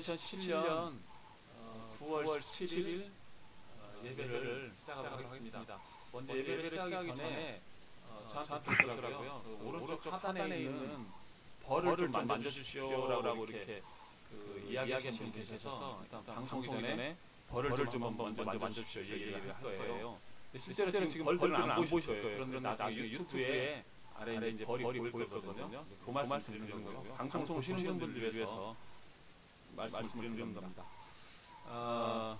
2017년 9월 17일 예배를 시작하도록 하겠습니다. 먼저 예배를 시작하기 전에 어, 저한테 그러더라고요. 그 오른쪽 하단에 있는 벌을 좀 만져주십시오라고 이렇게 그 이야기하시는 분 계셔서 일단 방송기 전에 벌을 좀 한번 먼저 만져주십시오 얘기를 할 거예요. 실제로 지금 벌들은 안 보실 거예요. 그런데 나중에 유튜브에 아래 이제 벌이 보일 거거든요. 그 말씀 드리는 거고요. 방송 보시는 분들 위해서 말씀을 드리는 겁니다. 어,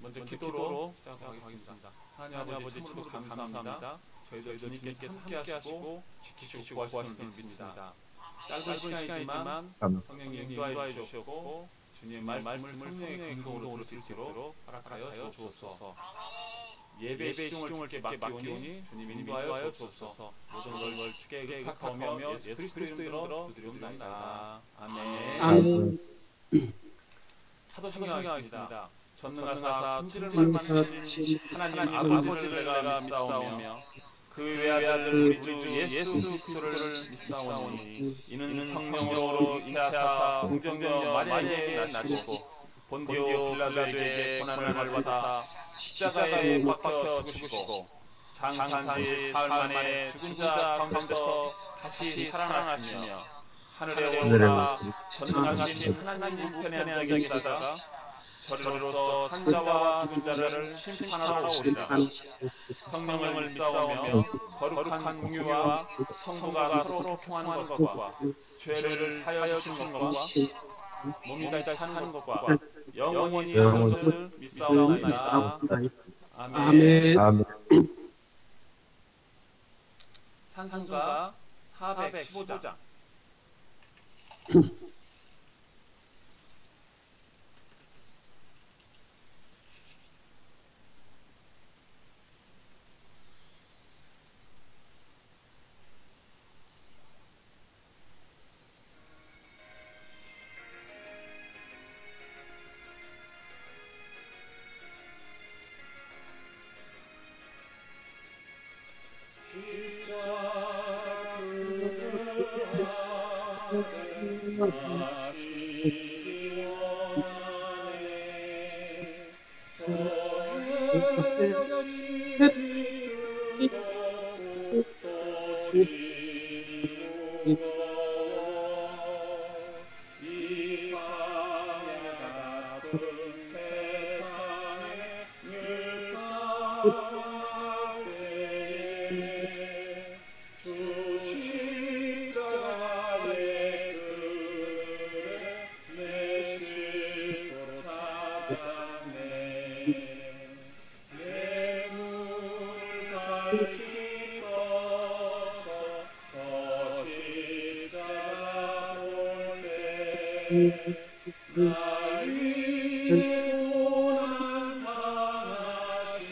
먼저 기도로 시작하겠습니다. 하나님 아버지 참으로 감사합니다. 저희도 주님께서 함께 하시고 지키시고 구하시는 믿습니다. 짧은 시간이지만 성령님 인도하여 주셨고 주님 말씀을 성령의 감동으로 들을 수 있도록 허락하여 주옵소서. 예배 시중을 깊게 맡기오니 주님 인도하여 주옵소서. 모든 걸 주께 의탁하며 예수 그리스도 이름으로 기도드립니다. 아멘. 아멘. 사도신경하겠습니다. 전능하사 천지를 만드신 하나님 아버지를 내가 믿사오며 그 외아들 우리 주 예수 그리스도를 믿사오니 이는 성령으로 잉태하사 공정녀 마리아에게 나시고 본디오 빌라도에게 고난을 받으사 십자가에 못 박혀 죽으시고 장산 뒤 사흘 만에 죽은 자 가운데서 다시 살아나시며 하늘에 오르사 전능하신 하나님 우편에 앉아 계시다가 저리로서 산자와 죽은 자를 심판하러 오시라 성령을 믿사오며 거룩한 공유와 성부가 서로 통하는 것과 죄를 사하여 주신 것과 몸이 다시 사는 것과 영원히 사는 것을 믿사옵나이다. 아멘. 아멘. 아멘. 산상가 415장 Mm-hmm.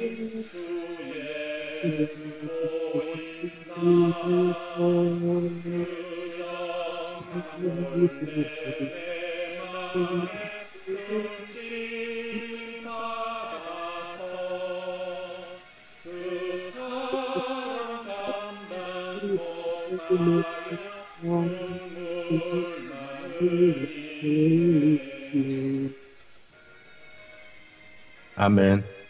아멘. 아멘.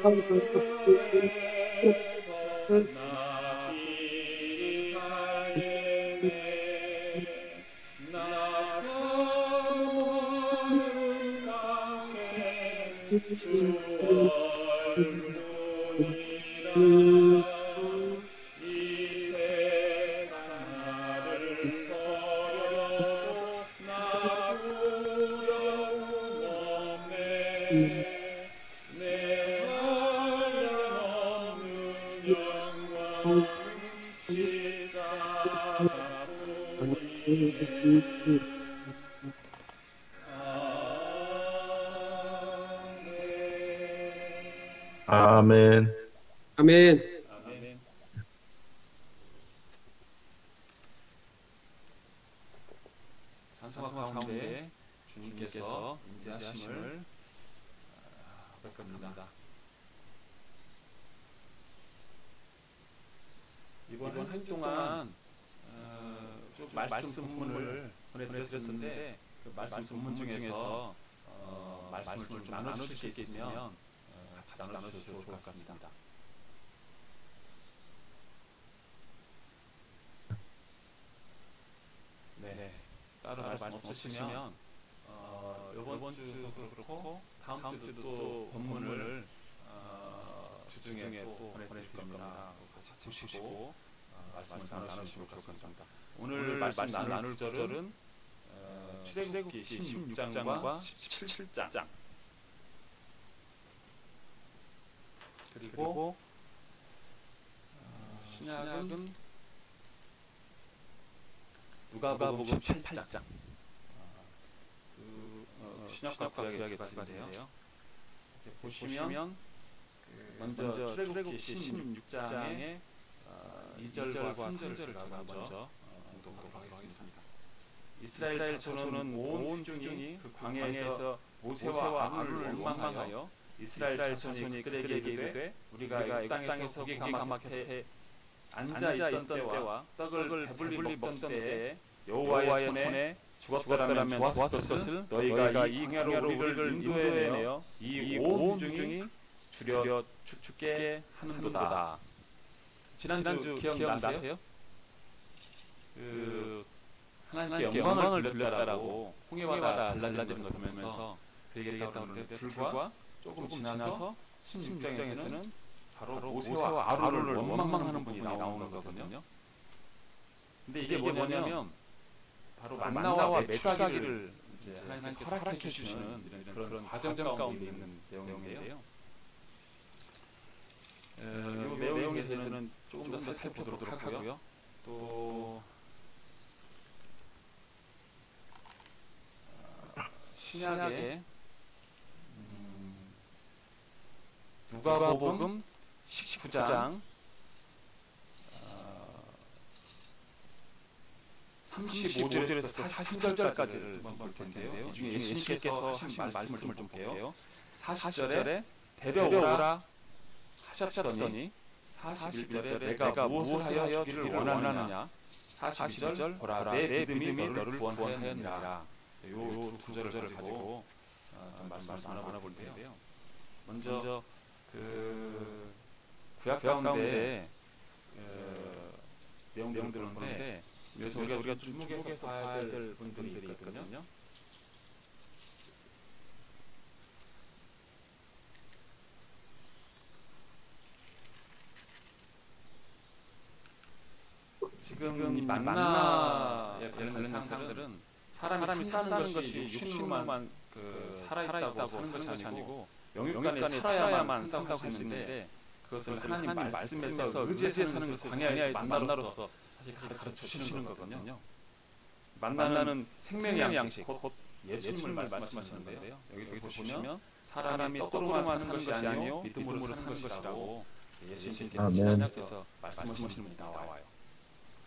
주얼굴이라 한 주 동안 어, 좀 말씀 본문을 보내드렸었는데 그 말씀 본문 중에서 어, 말씀을 좀 나눠주실 게 있으면 어, 같이 나눠주셔도 좋을 것 같습니다. 네, 따로 말씀 없으시면 어, 이번 주도 그렇고 다음 주도 또 본문을 어, 주중에 또 보내드릴 겁니다. 같이 보시고. 어, 말씀을 나누시고 좋겠습니다. 오늘 말씀 나눌 구절은 어, 출애굽기 16장과 17장 그리고 어, 신약은 누가복음 18장. 아, 그, 어, 어 신약과 구약의 두 가지인데요. 보시면 그 먼저 출애굽기 16장에 1절과 3절을 제가 먼저 보도록 어, 하겠습니다. 이스라엘 자손은 온 중이 그, 그 광야에서 모세와 아론을 원망하여 이스라엘 자손이 그들에게 이르되 우리가 이 땅에서 고기 가막해 앉아있던 때와 떡을 배불리 먹던 때에 여호와의 손에 죽었다라면 좋았을 것을 너희가 이 광야로 우리를 인도해내어 이 온 중이 줄여 죽게 하는도다. 지난주 기억 나세요? 그 하나님께 영광을 돌렸다라고 홍해바다 갈라지는 걸 보면서 그 얘기했다고 하는데 불과 조금 지나서 16장에서는 바로 모세와 아론을 원망하는 분이 나오는 거거든요. 근데 이게 뭐냐면 바로 만나와 매출하기를 하나님께 허락해 주시는 그런 과정 가운데 있는 내용인데요. 이 내용에 대해서는 조금 더 살펴보도록 하고요. 또 신약의 음, 누가복음 19장 35절에서 43절까지를 볼 텐데요. 이 중에 예수님께서 하신 말씀을 좀 볼게요. 40절에 데려오라 하셨더니 41절에 내가 무엇을 하여 주기를 원하느냐? 42절 보라 내 믿음이 너를 구원하였느니라. 요두 절을 가지고 어, 말씀을 나눠볼 텐데요. 먼저 그 구약 가운데 어, 내용들을 보는데 그래서 우리가, 우리가 주목해서 봐야 될 분들이 있거든요. 지금 이 만나에 관련된 사람들은 사람이, 사람이 산다는 것이 육신으로만 그 살아있다고 사는 것이 아니고 영육간에 살아야만 산다고 했는데 그것을 하나님 말씀에서 의지해 사는 것을 광야에서 만나로서 사실 가르쳐 주시는 거거든요. 만나는 생명의 양식, 곧 예수님을 말씀하시는데요. 여기서 보시면 사람이 떡으로만 사는 것이 아니요 믿음으로 사는 것이라고 예수님께서 신약에서 말씀하시는 분이 나와요.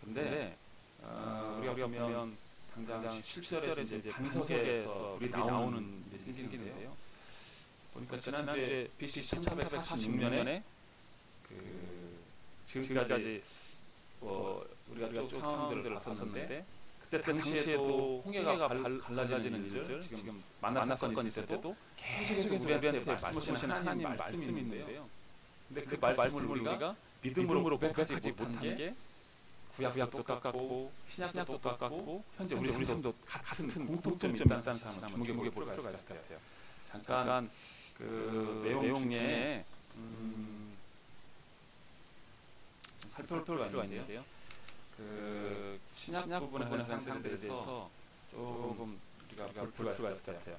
근데 어, 우리가 보면 당장 7절에서 이제 반석에서 불이 나오는 일이 생기는데요. 보니까 지난주에 BC 1446년에 그 지금까지 뭐 우리가 쭉 상황들을 봤었는데 그때 당시에도 홍해가 갈, 갈라지는 일들 지금 만나 사건이 있을 때도 계속해서 우리한테 말씀하시는 하나님 말씀이 있는데요. 근데 그 말씀을 우리가 믿음으로 고백하지 못한 게 구약도 똑같고 신약도 똑같고 현재 우리 삶도 같은 공통점이 있다는 사람을 주목해 볼 필요가 있을 것 같아요. 잠깐 그 내용 중에 음, 살펴볼 필요가 있는데요. 그 신약 부분에 관한 사람들에 대해서 조금 우리가 볼 필요가 있을 것 같아요.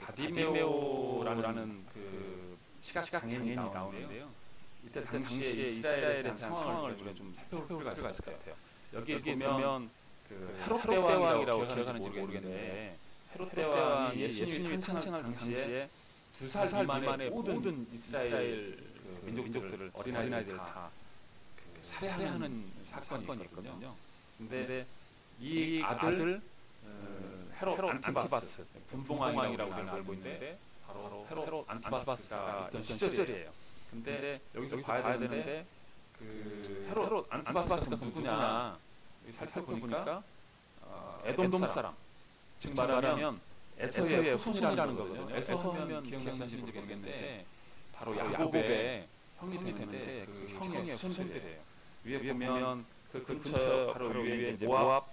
바디메오라는 그 시각 장애인이 나오는데요. 이때 당시에 이스라엘에 대한 상황을 우리가 좀 살펴볼 필요가 있을 것 같아요. 여기 보면 그 헤롯 대왕이라고 기억하는지 모르겠는데 헤롯 대왕이 예수님이 탄생할 당시에 두 살 미만의 모든 이스라엘 그 민족들을 어린아이들 다 살해하는 사건이 있거든요. 근데 이 아들 어, 헤롯 안티바스 분봉왕이라고 알고 있는데 바로 헤롯 안티바스가 있던 시절이에요. 근데 여기서 봐야 되는데 그그 헤롯 안티바스가 누구냐? 살펴보니까? 어, 에돔 사람. 즉 말하면 에서의 후손이라는 거거든요. 에서 하면 기억나시는지 모르겠는데 바로 야곱의 형이 되는데 그 형의 후손들이에요. 위에 보면 그 근처 바로 위에 이제 모압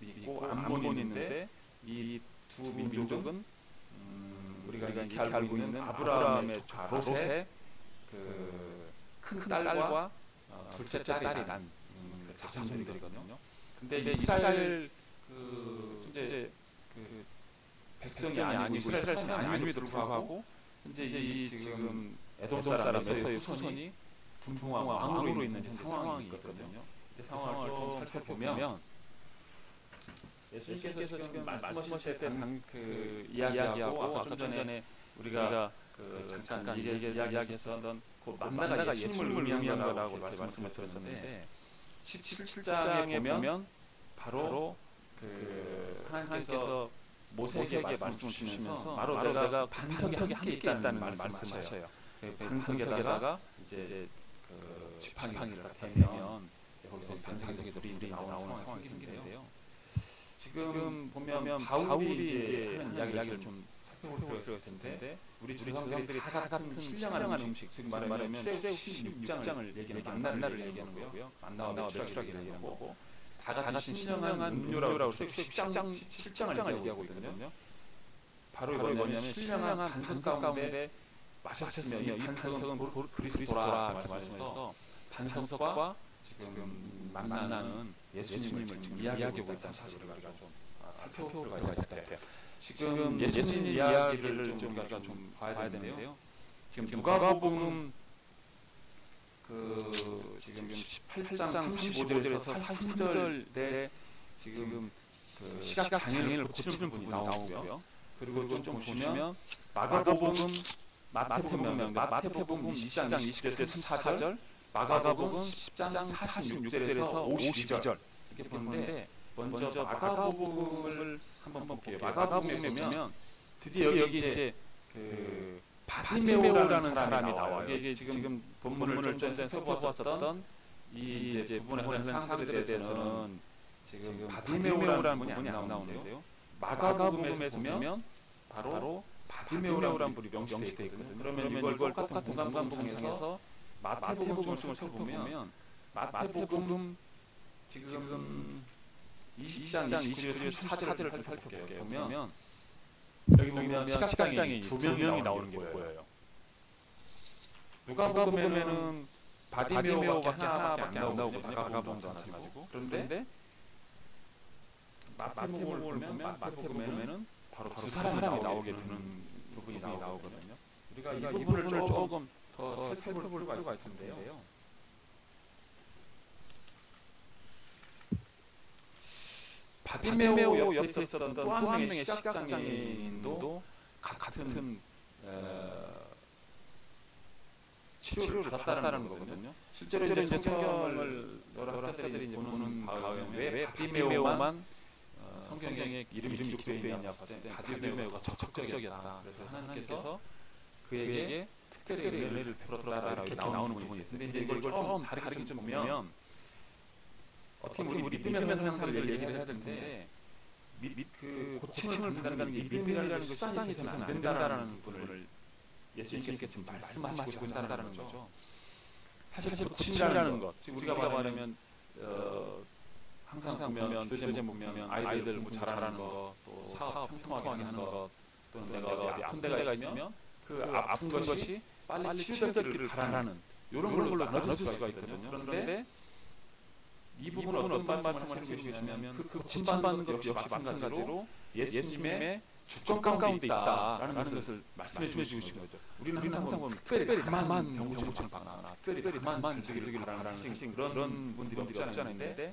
있고 암몬이 있는데 이 두 민족은 음, 우리가 이렇게 알고 있는 아브라함의 조카 그큰 딸과 어, 둘째 딸이 난 음, 그 자손들이거든요. 근데 이스라엘 그 이제 그 백성이 아니고 이스라엘 사람이 아님에도 불구하고 이제 이 지금 에돔 사람에서의 후손이 분봉왕 왕으로 있는 상황이 있거든요. 이제 상황을 좀 살펴보면 예수님께서 지금 말씀하실 때그 이야기하고 아까 좀 전에 우리가 그 잠깐 얘기 이야기했었던 그 만나가 예수님을 의미한 거라고 이렇게 말씀하셨었는데 17장에 보면 바로 그 하나님께서 모세에게 말씀을 주시면서 바로 내가 반석이 함께 있다는 말씀하셔요. 반석에다가 이제 그 지팡이를 딱 대면 거기서 반석에 불이 나오는 상황이 생기는데요. 지금 보면 바울이 이제 하는 이야기를 좀 있을 텐데 우리 조상들이 다 같은 신령한 음식 지금 말하면 출애굽 16장을 얘기하는 만나를 얘기하는 거고요. 만나와 매출하기를 얘기하는 거고 다 같은 신령한 음료라고 출애굽 10장 7장을 얘기하고 있거든요. 바로 이거 뭐냐면 신령한 반석 가운데 마셨으면 이 반석은 그리스도라 이렇게 말씀해서 반석과 지금 만나는 예수님을 지금 이야기하고 있다는 사실을 우리가 좀 살펴볼 필요가 있을 것 같아요. 지금 예수님 이야기를 좀 우리가 좀 봐야 되는데요. 지금 누가복음 그 지금 18장 35절에서 40절에 지금 그 시각 장애인을 고치는 분이 나오고요. 그리고 좀 보시면 마가복음 마태복음 마태복음 20장 20절에서 34절 마가복음 10장 46절에서 52절 이렇게 보는데 먼저 마가복음을 한번 볼게요. 마가복음에 보면 드디어 여기 이제 그 바디메오라는 사람이 나와요. 이게 지금 본문을 좀 전에 살펴보았었던 이 이제 부분에 상들에 대해서는 지금 바디메오라는 분이 안 나오는데요. 마가복음에서 보면 바로 바디메오라는 분이 명시되어 있거든요. 그러면 이걸 똑같은 공간봉상에서 마태복음을 살펴보면 마태복음 지금 20장 29절 34절을 살펴볼게요. 보면 여기 보면 시각장애인 두 명이 나오는 게 보여요. 누가복음에는 바디메오밖에 하나밖에 안 나오거든요. 마가복음도 마찬가지고. 그런데 마태복음을 보면 마태복음에는 바로 두 사람이 나오게 되는 부분이 나오거든요. 우리가 이 부분을 조금 더 살펴볼 필요가 있는데요. 바디메오 옆에 있었던 또 한 명의 시각장애인도 같은 어, 치료를 받았다는 거거든요. 실제로 이제 성경을 여러 학자들이 보는 다음에 왜 바디메오만 어, 성경에 이름이 기록되어 있냐 봤을 때 바디메오가 적극적이었다. 그래서 하나님께서 그에게 특별히 은혜를 베풀었다라고 나오는 부분이 있습니다. 이걸 좀 다르게 좀 보면 어떻게 우리 믿으면 사람들 얘기를 해야 되는데 믿, 그 고침을 받는다는 게 믿음이라는 것이 수단이 되면 안 된다라는 부분을 예수님께서 지금 말씀하시고 있다는 거죠. 사실 고침이라는 것, 지금 우리가 말하면 어, 항상 보면 교재 보면 아이들 뭐 잘하는 거, 또 사업 평통하게 하는 거, 또는 내가 어디 아픈 데가 있으면 그 아픈 것이 빨리 치료되기를 바라는 이런 걸로 나눠질 수가 있거든요. 그런데 이 부분은 어떤 말씀을 하시고 계시냐면 그 고침받는 것 역시 마찬가지로 예수님의 주권 가운데 있다라는 것을 말씀해 주시는 거죠. 우리는 항상 보면 특별히 다만 병고침을 받거나 특별히 다만 되기를 바라는 그런 분들이 없잖아요. 근데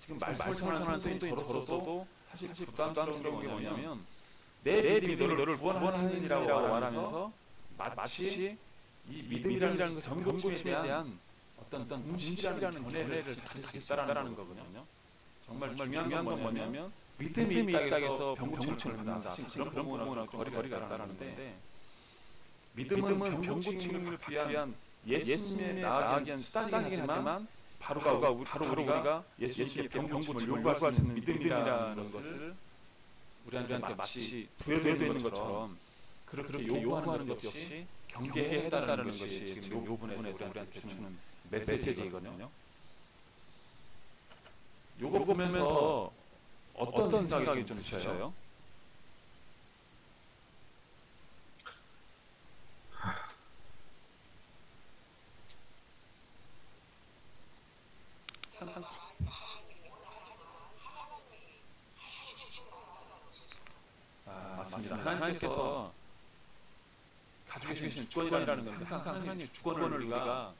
지금 말씀을 전하는 선생님이 저로서도 사실 부담스러운 게 뭐냐면 내 믿음이 너를 구원하느니라고 말하면서 마치 이 믿음이라는 것 병고침에 대한 어떤 공식이라는 견해를 가지고 있다는 거거든요. 정말 중요한 건 뭐냐면 믿음이 있다고 해서 병고침을 받는다. 그런 부분하고 거리가 있다는데 믿음은 병고침을 위한 예수님의 나아가기 위한 수단이긴 하지만 바로가 우리, 바로 우리가 예수님께 병고침을 요구할 수 있는 믿음이라는 것을 우리한테 마치 부여되어 있는 것처럼 그렇게 요구하는 것 없이 경계해달라는 것이 지금 요 부분에서 우리한테 주는 메시지거든요. 요거 보면서 어떤 생각이 좀 드셔요? 항상 아, 맞습니다. 하나님께서 가지고 계신 주권이라는 건 항상 하나님의 주권을 우리가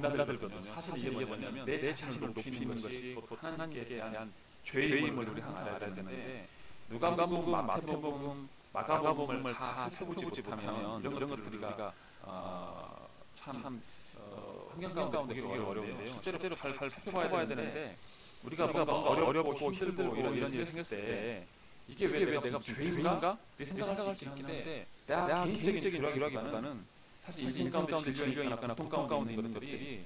넘나들거든요. 사실 이게 뭐냐면 내 자신을 높이는 것이 곧 하나님께 대한 죄임을 우리 항상 알아야 되는데 누가복음, 마태복음, 마가복음을 다 살펴보지 못하면 이런, 이런 것들이 우리가 어, 참 어, 환경 가운데 보기 어려운데요. 실제로, 실제로 잘, 잘 살펴봐야 되는데 우리가 뭔가 어렵고 힘들고 이런, 일이 생겼을 때 이게 왜 내가, 내가 죄인가? 이렇게 생각할 수 있긴 한데 내가 개인적인 죄라기보다는 사실 인생 가운데 질병이 있거나 고통 가운데 있는 것들이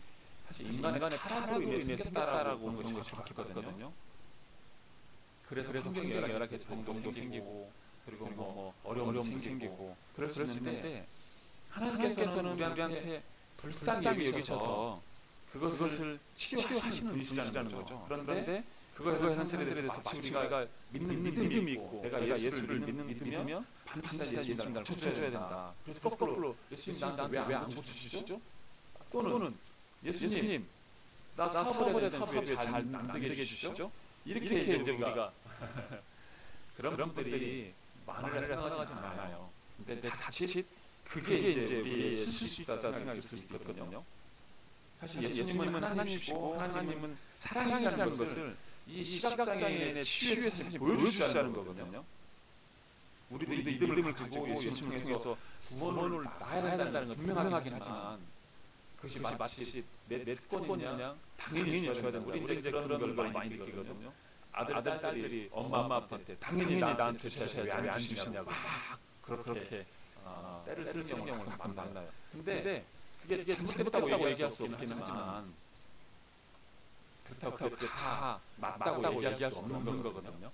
사실 인간의 타락으로 인해 생겼다라고 보는 것이 바뀌거든요. 그래서 환경이 가지 동동도 생기고 그리고 뭐 어려움이 생기고 그럴 수 있는데 하나님께서는 우리한테 불쌍히 여기셔서 그것을 치유하시는 분이시라는 거죠. 그런데 그거에 현실에 대해서 마치 우리가 믿는 믿음이 있고 내가 예수를 믿는 믿으면 반드시 예수님 나를 고쳐줘야 된다. 그래서 거꾸로 예수님 나한테 왜안 고쳐주시죠? 또는 예수님 나 사업을 해야 되는데 잘안 되게 해주시죠? 이렇게 이제 우리가 그런 분들이 많으리라 생각하지 않아요. 근데 자칫 그게 이제 우리의 실수있다 생각이 들수 있거든요. 사실 예수님은 하나님이시고 하나님은 사랑이라는 것을 이 시각장애인의 치유에서 보여주시자는 거거든요. 우리도 이 믿음을 가지고 예수님을 통해서 구원을 나야 된다는 건 분명하긴 하지만 그것이 마치 내, 내 특권이냐 당연히 줘야 된다. 우리 이제 그런 걸 많이 느끼거든요. 아들, 아들 딸들이 엄마 아빠한테 당연히 나한테 주셔야 왜안 주시냐고 막 그렇게 어, 때를 쓰는 경우를 만나요. 근데 그게 잘못됐다고 얘기할 수 없긴 하지만 그렇다고 그게 다 맞다고 얘기할 수 없는 거거든요.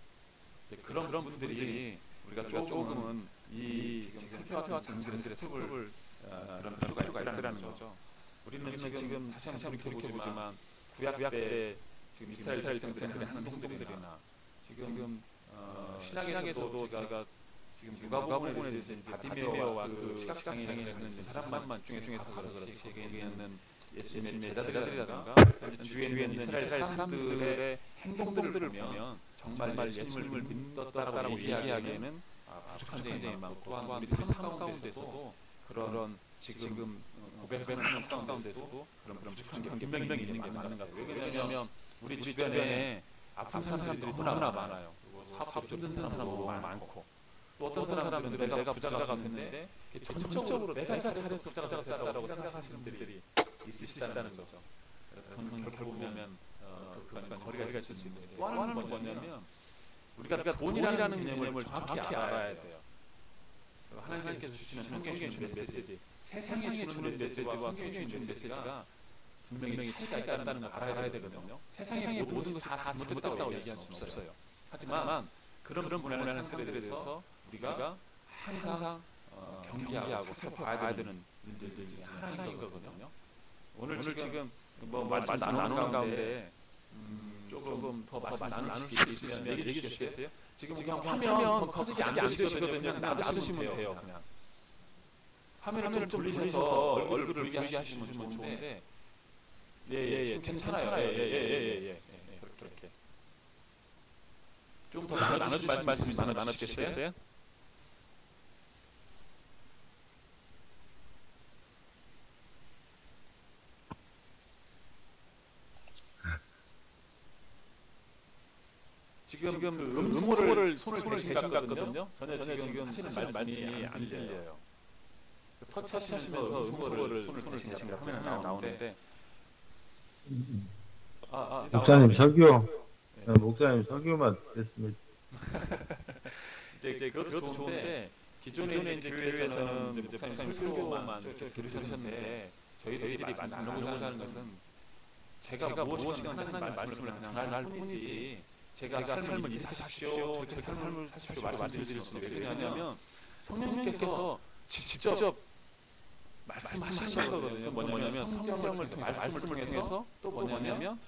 그런 그런 분들이 우리가 조금은 이 지금 상태와 장들의 습을 어, 그런 필요가 있다는 거죠. 우리는 지금 다시 한번 돌이켜 보지만 구약 때 지금 이스라엘 백성들의 하는 행동들이나 지금 어, 신학에서도 제가 지금 누가복음에 대해서 이제 바디메오와 그 시각장애인에 있는 사람만 중에 중에서 그렇지 여기 있는 예수님의 제자들이라든가 주위에 있는 이스라엘 사람들의 행동들을 보면 정말 예수님을 믿었다라고 얘기하기에는 부족한 점이 많고 또한 우리 삶 가운데서도 그런 지금 고백하는 삶 가운데서도 그런 부족한 게 분명히 있는 게 맞는 것 같아요. 왜냐하면 우리 주변에 아픈 사람들이 너무나 많아요. 사업 좀 힘든 사람도 많고 또 어떤 사람들은 내가 부자가 됐는데 전적으로 내가 잘해서 부자가 됐다고 생각하시는 분들이 있으시다는 거죠. 결국 보면 어, 그건 거리가 있을 수 있는데 또 하나는 뭐냐면 우리가 돈이라는 개념을 정확히 알아야 돼요. 하나님께서 주시는 성경에 주는 메시지, 세상에 주는 메시지와 성경에 주는 메시지가 분명히 차이가 있다는 걸 알아야 되거든요. 세상의 모든 것이 다 잘못됐다고 얘기할 수 없어요. 하지만 그런 분야의 사람들에 대해서 우리가 항상 어, 경계하고 살펴봐야 되는 일들 중에 하나인 거거든요. 오늘, 오늘 지금 뭐말 나누는 가운데 음, 조금 더 말씀 나눌 수 있으면 얘기해 주시겠어요? 지금 그냥 화면 더 커지게 안 되시거든요. 그냥 놔두시면 돼요. 그냥. 화면을 좀 돌리셔서 얼굴을 보이게 하시면 좋은데 예예 예, 괜찮아요. 예예예예 예, 그렇게. 좀 더 나눠주실 말씀 말씀 나눠주시겠어요? 지금, 지금 그 음소를 손을 대신 것 같거든요. 전에, 전에 지금 하시는 말씀이 안 들려요. 터치하시면서 음소를 손을 대신 것 화면에 나오는데. 아, 아, 목사님 설교. 네. 목사님 설교만 됐으면 이제, 이제 그것도 좋은데 기존에, 기존에 이제 교회에서는 목사님 설교만 들으셨는데 저희 들이 말씀 나누고자 하는 것은 제가 무엇이든 하나님 말씀을 그냥 할 뿐이지 제가 삶을 이렇게 사십시오, 이렇게 삶을 사십시오 말씀드릴 수 없어요. 왜냐하면 성령님께서 직접 말씀하시는 거거든요. 뭐냐면 성경을 통해 말씀을 통해서 또 뭐냐면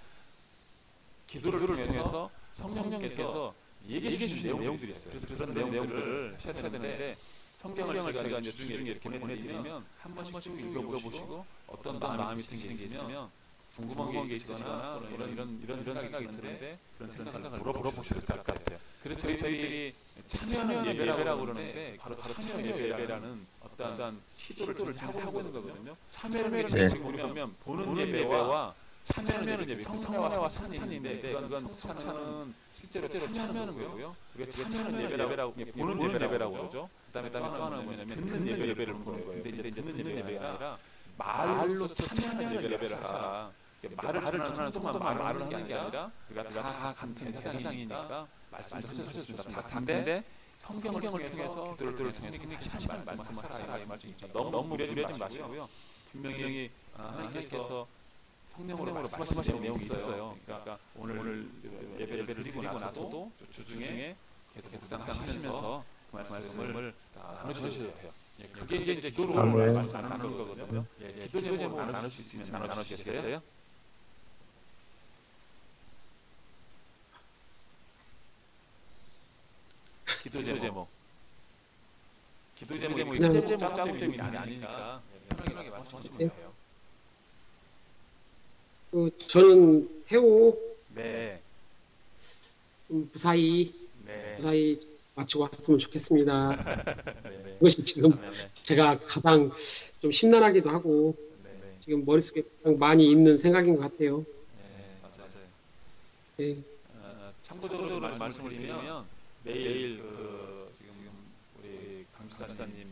기도를 통해서 성령님께서 얘기해 주신 내용들이 있어요. 그래서 그런 내용들을 하셔야 되는데 성경을 제가 이제 주중에 이렇게 보내드리면 한 번씩 읽어보시고 어떤 마음이 생기면 궁금한 게 있거나 이런 이런 이런 생각이 드는데 그런 생각을 물어보셔도 될 것 같아요. 그래서 저희 저희들이 참여하는 예배라고 그러는데 바로 참여 예배라는 어떤 시도를 잘 하고 있는 거거든요. 참여는 네. 지금 보면 보는 예배와 참여하는 예배, 성례와 성찬인데 그건 성찬은 실제로 참여하는 거고요. 그게 참여하는 예배라고 보는 예배라고 그러죠. 그다음에 또 하나는 뭐냐면 듣는 예배를 보는 거예요. 근데 이제 듣는 예배가 아니라 말로 참여하는 예배를 하자. 말을 전하는 순간 말을 하는 게 아니라 우리가 다 같은 회장이니까 말씀을 하셔줍니다. 다 같은데 성경을 통해서 기도를 통해서 하시는 말씀을 하라 이 말씀입니다. 너무 무려지지 마시고요. 분명히 하나님께서 성령으로 말씀하시는 내용이 있어요. 그러니까 오늘, 오늘 예배를 드리고 나서도 주중에 계속 묵상하시면서 그 말씀을 나눠주셔야 돼요. 예, 그게 이제 이제 기도로 아멘. 말씀 나누는 거거든요. 예, 기도 제목 나눌 수 있으면 나눠주시겠어요? 기도 제목. 기도 제목이 그냥- 짬 제목 짬점이 아니니까 편하게 말씀하시면 돼요. 그 저는 태호 네, 음, 무사히 네, 무사히 마치고 왔으면 좋겠습니다. 네, 그것이 지금 네, 네, 제가 가장 좀 심란하기도 하고 네, 네, 지금 머릿속에 가장 많이 있는 생각인 것 같아요. 네, 맞아요. 예, 어, 참고적으로 말씀을 드리면 내일 그 지금 우리 강주사님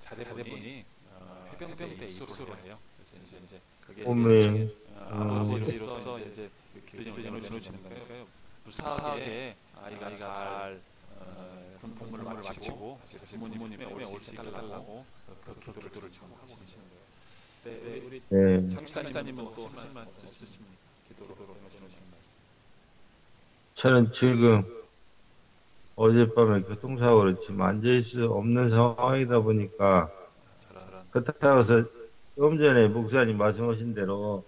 자제분이 어, 해병대 입소를 해요. 이제 이제 그게 오메. 어, 아버지로서 이제 기도전을 내놓으시는 거예요. 무사하게 아이가 잘 어, 군 복무를 마치고 다시 부모님에 올수 있달라고 그 기도를 지금 하고 계시는 거예요. 네, 네, 우리 네. 장사님은 또 하실 말씀 있으시면 기도로 해주시는 말씀. 저는 지금 어젯밤에 교통사고로 지금 앉아있을 수 없는 상황이다 보니까 그렇다고 해서 조금 전에 목사님 말씀하신 대로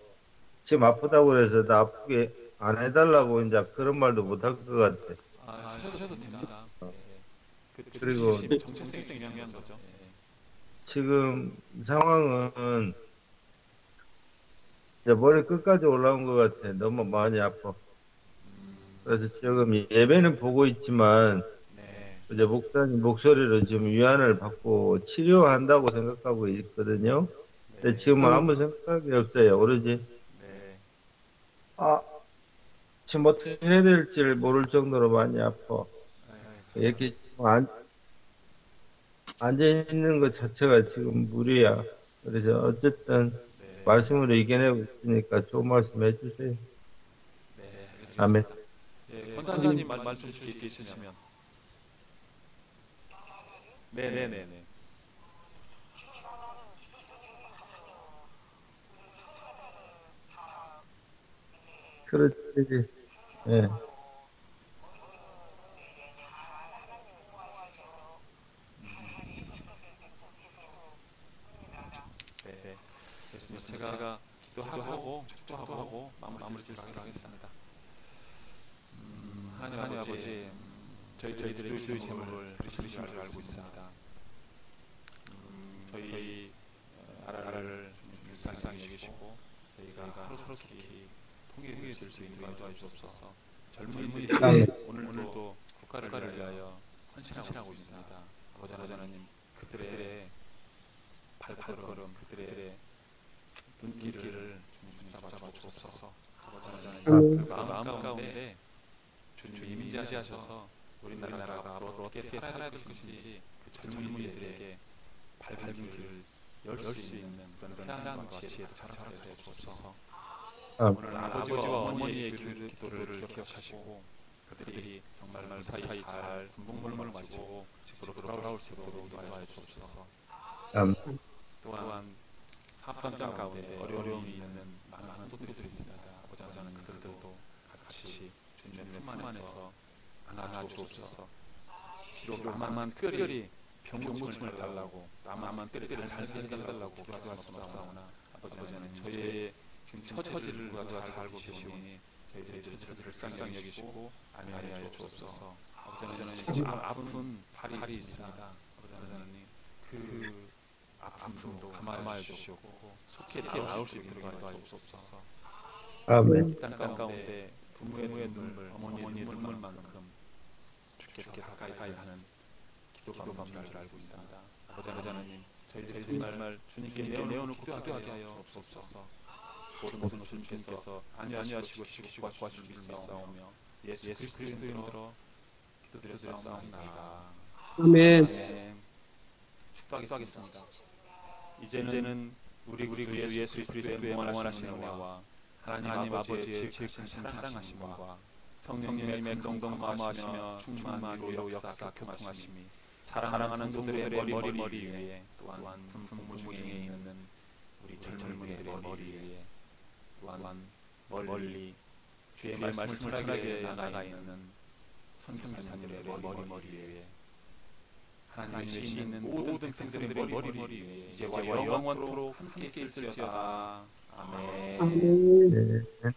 지금 아프다고 그래서 나 아프게 안 해달라고 이제 그런 말도 못 할 것 같아. 아, 하셔도 됩니다. 그, 그리고- 정체성이 중요한 거죠. 예. 지금 상황은 이제 머리 끝까지 올라온 것 같아. 너무 많이 아파. 음, 그래서 지금 예배는 보고 있지만 네. 이제 목사님 목소리로 지금 위안을 받고 치료한다고 생각하고 있거든요. 근데 지금 아무 생각이 없어요. 오로지 네. 아 지금 어떻게 해야 될지를 모를 정도로 많이 아파. 아이, 이렇게 안, 앉아 있는 것 자체가 지금 무리야. 그래서 어쨌든 네. 말씀으로 이겨내고 있으니까 좋은 말씀 해주세요. 네. 알겠습니다. 아멘. 예, 권사님 말- 말씀 주실 수 있으시면. 네, 네, 네, 네. 그렇지. 예. 네, 네. 됐습니다. 제가 기도하고 축도하고 마무리 짓도록 하겠습니다. 음, 하나님, 하나님 아버지, 음, 저희 저희들의 기도의 제목을 들으시는 줄 알고 있습니다. 음, 저희 어, 나라를 불쌍히 여기시고 저희가 서로 서로 깊이 통일해 줄수 있는 도와 주옵소서. 젊은이들이 아멘. 오늘 오늘도 국가를 위하여 헌신하고 있습니다. 아버지 하나님 그들의 발걸음 그들의 눈길을 좀 잡아 주옵소서. 아버지 하나님 아멘. 그 마음 가운데 주님이 임재하셔서 우리나라가 앞으로 어떻게 살아야 될 것인지 그 젊은이들에게 밝은 길을 열 수 있는 그런 평안과 지혜를 자라게 주옵소서. 오늘 아버지와 어머니의 그 기도를 기억하시고 그들이 정말 무사히 잘 군복무를 마치고 집으로 돌아올 수 있도록 도와주옵소서. 아멘. 또한 사건 가운데 어려움이 있는 많은 소들이 있습니다. 아버지 하나님 그들도 같이 주님의 품 안에서 안아 주옵소서. 비록 나만 특별히 병고침을 달라고 나만 특별히 잘 살려달라고 기도할 수는 없사오나 아버지 하나님 저희의 지금 처지를 누가 잘 알고 계시오니 저희들의 처지를 불쌍히 여기시고 안위하여 주옵소서. 아버지 하나님 지금 아- 아픈 발이 있습니다. 아버지 하나님 그 아픔도 감화해 주시옵고 속히 나올 수 있도록 도와주옵소서. 아멘. 땅 가운데 부모의 눈물, 어머니의 눈물만큼 주께 더 가까이 하는 기도가 마음인 줄 알고 있습니다. 아버지 하나님, 저희들이 정말 주님께 내어놓고 기도하게 하여 주옵소서. 모든 것은 주님께서 안위하시고 지키시고 수 있사오며 예수 그리스도의 이름으로 기도드렸사옵나이다. 아멘. 아멘. 축도하겠습니다. 이제는 우리 우리 주 예수 그리스도의 영원하신 은혜와 하나님 아버지의 지극신 사랑하심과 성령님의 감동 감화하시며 충만으로 역사 교통하심이 사랑하는 성도들의 머리 머리 위에 또한 분부 중에 있는 우리 젊은이들의 머리 위에 또한 멀리 주의 말씀을 전하게 나가 있는 선교사들의 머리 머리 위에 하나님의 신 있는 모든 생들의 머리 머리 위에 이제와 영원토록 함께 있을지어다 아멘. 아멘. 네.